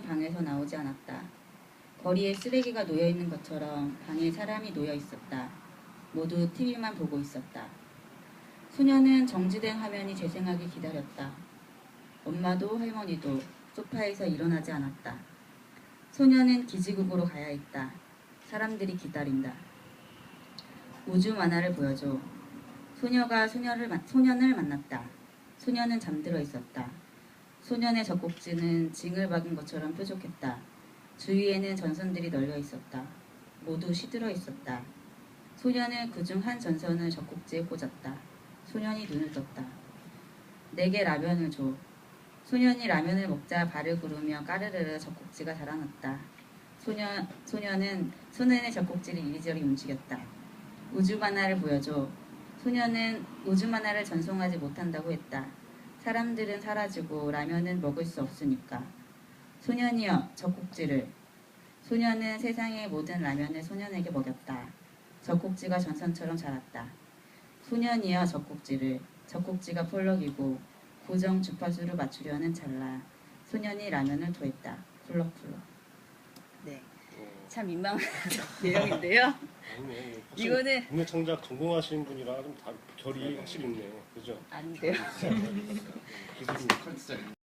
방에서 나오지 않았다. 거리에 쓰레기가 놓여 있는 것처럼 방에 사람이 놓여 있었다. 모두 TV만 보고 있었다. 소녀는 정지된 화면이 재생하기 기다렸다. 엄마도 할머니도 소파에서 일어나지 않았다. 소녀는 기지국으로 가야 했다. 사람들이 기다린다. 우주 만화를 보여줘. 소녀가 소녀를, 만- 소년을 만났다. 소녀는 잠들어 있었다. 소년의 젖꼭지는 징을 박은 것처럼 뾰족했다. 주위에는 전선들이 널려 있었다. 모두 시들어 있었다. 소년은 그중 한 전선을 젖꼭지에 꽂았다. 소년이 눈을 떴다. 내게 라면을 줘. 소년이 라면을 먹자 발을 구르며 까르르르 젖꼭지가 자라났다. 소녀, 소년은 소년의 젖꼭지를 이리저리 움직였다. 우주 만화를 보여줘. 소년은 우주 만화를 전송하지 못한다고 했다. 사람들은 사라지고 라면은 먹을 수 없으니까. 소년이여, 젖꼭지를. 소년은 세상의 모든 라면을 소년에게 먹였다. 젖꼭지가 전선처럼 자랐다. 소년이여, 젖꼭지를. 젖꼭지가 폴럭이고 고정 주파수를 맞추려는 찰나. 소년이 라면을 토했다. 쿨럭쿨럭. 네, 어, 참 민망한 내용인데요. 아니네. 이거는 국내 창작 전공하시는 분이라 좀 다, 결이 확실히 있네. 그죠? 안 돼요. 기술이